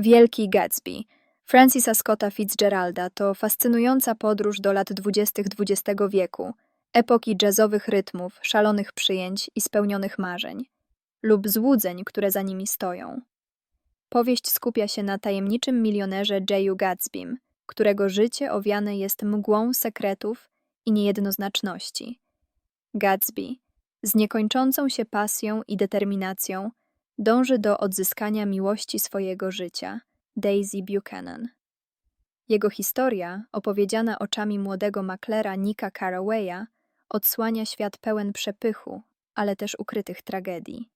Wielki Gatsby Francisa Scotta Fitzgeralda to fascynująca podróż do lat dwudziestych XX wieku, epoki jazzowych rytmów, szalonych przyjęć i spełnionych marzeń, lub złudzeń, które za nimi stoją. Powieść skupia się na tajemniczym milionerze Jayu Gatsbym, którego życie owiane jest mgłą sekretów i niejednoznaczności. Gatsby, z niekończącą się pasją i determinacją, dąży do odzyskania miłości swojego życia, Daisy Buchanan. Jego historia, opowiedziana oczami młodego maklera Nicka Carrawaya, odsłania świat pełen przepychu, ale też ukrytych tragedii.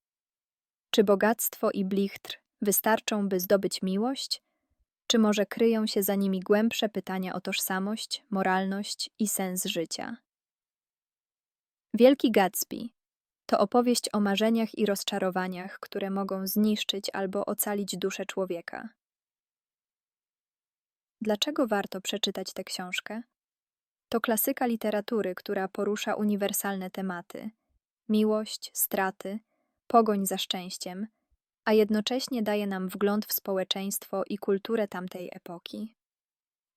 Czy bogactwo i blichtr wystarczą, by zdobyć miłość? Czy może kryją się za nimi głębsze pytania o tożsamość, moralność i sens życia? Wielki Gatsby to opowieść o marzeniach i rozczarowaniach, które mogą zniszczyć albo ocalić duszę człowieka. Dlaczego warto przeczytać tę książkę? To klasyka literatury, która porusza uniwersalne tematy: miłość, straty, pogoń za szczęściem, a jednocześnie daje nam wgląd w społeczeństwo i kulturę tamtej epoki.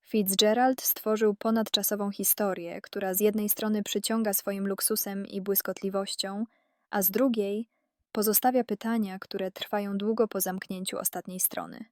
Fitzgerald stworzył ponadczasową historię, która z jednej strony przyciąga swoim luksusem i błyskotliwością, a z drugiej pozostawia pytania, które trwają długo po zamknięciu ostatniej strony.